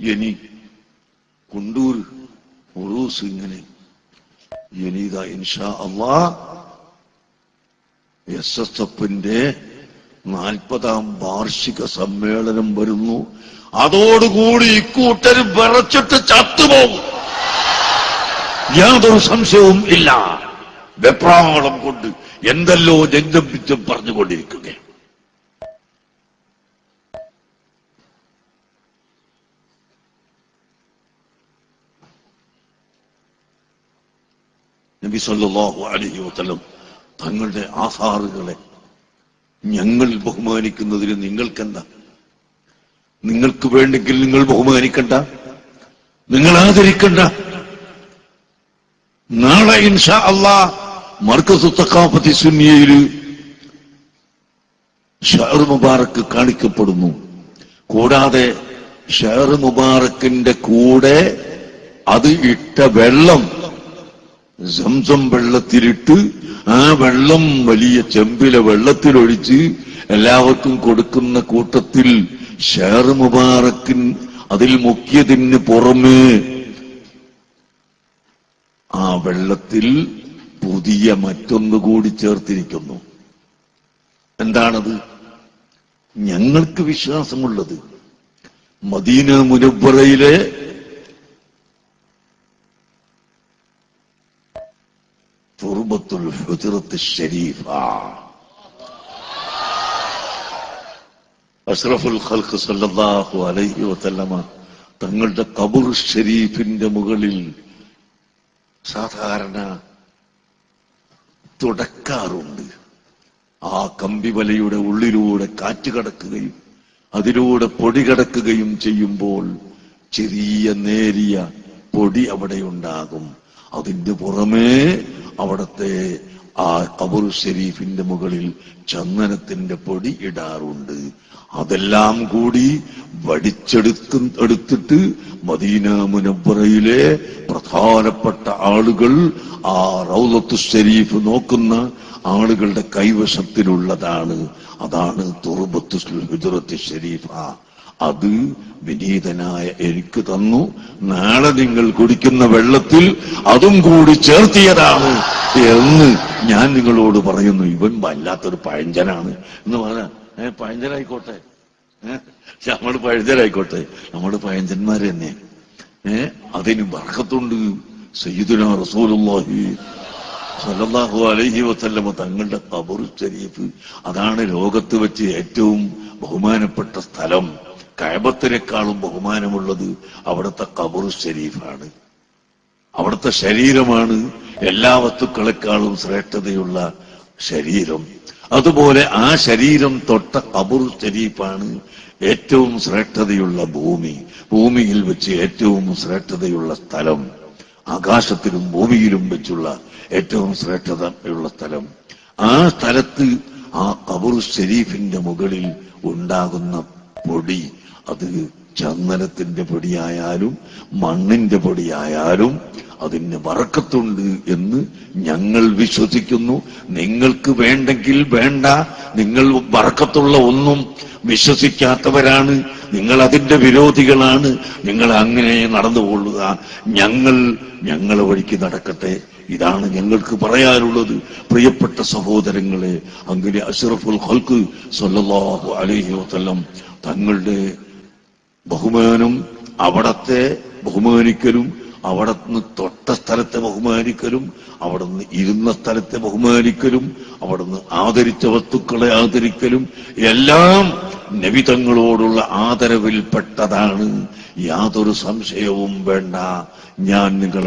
ഇനി കുണ്ടൂർ ഉറൂസ് ഇങ്ങനെ എനീത ഇൻഷാ അള്ളാ എസ് എസ് എഫിന്റെ നാൽപ്പതാം വാർഷിക സമ്മേളനം വരുന്നു. അതോടുകൂടി ഇക്കൂട്ടർ വിറച്ചിട്ട് ചത്തുപോകും. യാതൊരു സംശയവും ഇല്ല. വെപ്രാളം കൊണ്ട് എന്തെല്ലോ പിച്ചം പറഞ്ഞുകൊണ്ടിരിക്കുകയാണ്. നബി സല്ലാഹു അലഹി വസ്ലം തങ്ങളുടെ ആസാറുകളെ ഞങ്ങൾ ബഹുമാനിക്കുന്നതിന് നിങ്ങൾക്കെന്താ? നിങ്ങൾക്ക് വേണ്ടെങ്കിൽ നിങ്ങൾ ബഹുമാനിക്കണ്ട. നിങ്ങൾ ആദരിക്കണ്ട. നാളെ ഇൻഷാ അള്ളാ മർക്കസു തക്കാഫത്തി സുന്നിയയിൽ ഷഹർ മുബാറക്ക് കാണിക്കപ്പെടുന്നു. കൂടാതെ ഷഹർ മുബാറക്കിന്റെ കൂടെ അത് ഇട്ട വെള്ളം സംസം വെള്ളത്തിലിട്ട് ആ വെള്ളം വലിയ ചെമ്പിലെ വെള്ളത്തിലൊഴിച്ച് എല്ലാവർക്കും കൊടുക്കുന്ന കൂട്ടത്തിൽ ഷേർ മുബാറക്കിൻ അതിൽ മുക്കിയതിന് പുറമേ ആ വെള്ളത്തിൽ പുതിയ മറ്റൊന്നു കൂടി ചേർത്തിരിക്കുന്നു. എന്താണത്? ഞങ്ങൾക്ക് വിശ്വാസമുള്ളത്. മദീന മുനവറയിലെ തുർബത്തുൽ ഹുജറത്ത് ഷരീഫ. അഷ്റഫുൽ ഖൽഖ് സല്ലല്ലാഹു അലൈഹി വസല്ലമ തങ്ങളുടെ കബർ ഷരീഫിന്റെ മുകളിൽ സാധാരണ തുടക്കാറുണ്ട്. ആ കമ്പിവലയുടെ ഉള്ളിലൂടെ കാറ്റ് കടക്കുകയും അതിലൂടെ പൊടി കടക്കുകയും ചെയ്യുമ്പോൾ ചെറിയ നേരിയ പൊടി അവിടെ ഉണ്ടാകും. അതിന്റെ പുറമേ അവിടത്തെ ആ കബുർ ഷെരീഫിന്റെ മുകളിൽ ചന്ദനത്തിന്റെ പൊടി ഇടാറുണ്ട്. അതെല്ലാം കൂടി വടിച്ചെടുത്ത് എടുത്തിട്ട് മദീന മുനബ്ബറയിലെ പ്രധാനപ്പെട്ട ആളുകൾ ആ റൗലത്തു ഷെരീഫ് നോക്കുന്ന ആളുകളുടെ കൈവശത്തിലുള്ളതാണ്. അതാണ് തുറുബത്തു ഹുജറത്ത് ഷെരീഫ. അത് വിനീതനായ എനിക്ക് തന്നു. നാളെ നിങ്ങൾ കുടിക്കുന്ന വെള്ളത്തിൽ അതും കൂടി ചേർത്തിയതാണ് എന്ന് ഞാൻ നിങ്ങളോട് പറയുന്നു. ഇവൻ വല്ലാത്തൊരു പഴഞ്ചനാണ്. എന്ന് പറഞ്ഞ ഏ പഴഞ്ചനായിക്കോട്ടെ. ഏ നമ്മൾ പഴഞ്ചനായിക്കോട്ടെ. നമ്മൾ പഴഞ്ചന്മാർ തന്നെ. ഏ അതിന് വർക്കത്തുണ്ട് റസൂലുള്ളാഹി അലൈഹി വസല്ലമ തങ്ങളുടെ കബറു ശരീഫ്. അതാണ് ലോകത്ത് വെച്ച് ഏറ്റവും ബഹുമാനപ്പെട്ട സ്ഥലം. കഴബത്തിനേക്കാളും ബഹുമാനമുള്ളത് അവിടുത്തെ ഖബർ ഷരീഫാണ് അവിടുത്തെ ശരീരമാണ് എല്ലാ വസ്തുക്കളെക്കാളും ശ്രേഷ്ഠതയുള്ള ശരീരം. അതുപോലെ ആ ശരീരം തൊട്ട ഖബർ ഷരീഫാണ് ഏറ്റവും ശ്രേഷ്ഠതയുള്ള ഭൂമി. ഭൂമിയിൽ വെച്ച് ഏറ്റവും ശ്രേഷ്ഠതയുള്ള സ്ഥലം. ആകാശത്തിലും ഭൂമിയിലും വെച്ചുള്ള ഏറ്റവും ശ്രേഷ്ഠതയുള്ള സ്ഥലം. ആ സ്ഥലത്ത് ആ കബർ ഷെരീഫിന്റെ മുകളിൽ ഉണ്ടാകുന്ന പൊടി അത് ചന്ദനത്തിന്റെ പൊടിയായാലും മണ്ണിന്റെ പൊടിയായാലും അതിന് വറക്കത്തുണ്ട് എന്ന് ഞങ്ങൾ വിശ്വസിക്കുന്നു. നിങ്ങൾക്ക് വേണ്ടെങ്കിൽ വേണ്ട. നിങ്ങൾ വറക്കത്തുള്ള ഒന്നും വിശ്വസിക്കാത്തവരാണ്. നിങ്ങൾ അതിന്റെ വിരോധികളാണ്. നിങ്ങൾ അങ്ങനെ നടന്നുകൊള്ളുക ഞങ്ങൾ ഞങ്ങളെ വഴിക്ക് നടക്കട്ടെ. ഇതാണ് ഞങ്ങൾക്ക് പറയാനുള്ളത്. പ്രിയപ്പെട്ട സഹോദരങ്ങളെ അങ്ങനെ അഷറഫുൽ ഹൽക്ക് സല്ലാഹു അലഹി വസ്ലം തങ്ങളുടെ ബഹുമാനം അവിടത്തെ ബഹുമാനിക്കലും അവിടെ നിന്ന് തൊട്ട സ്ഥലത്തെ ബഹുമാനിക്കലും അവിടെ നിന്ന് ഇരുന്ന സ്ഥലത്തെ ബഹുമാനിക്കലും അവിടെ നിന്ന് ആദരിച്ച വസ്തുക്കളെ ആദരിക്കലും എല്ലാം നബിതങ്ങളോടുള്ള ആദരവിൽപ്പെട്ടതാണ്. യാതൊരു സംശയവും വേണ്ട. ഞാൻ നിങ്ങളെ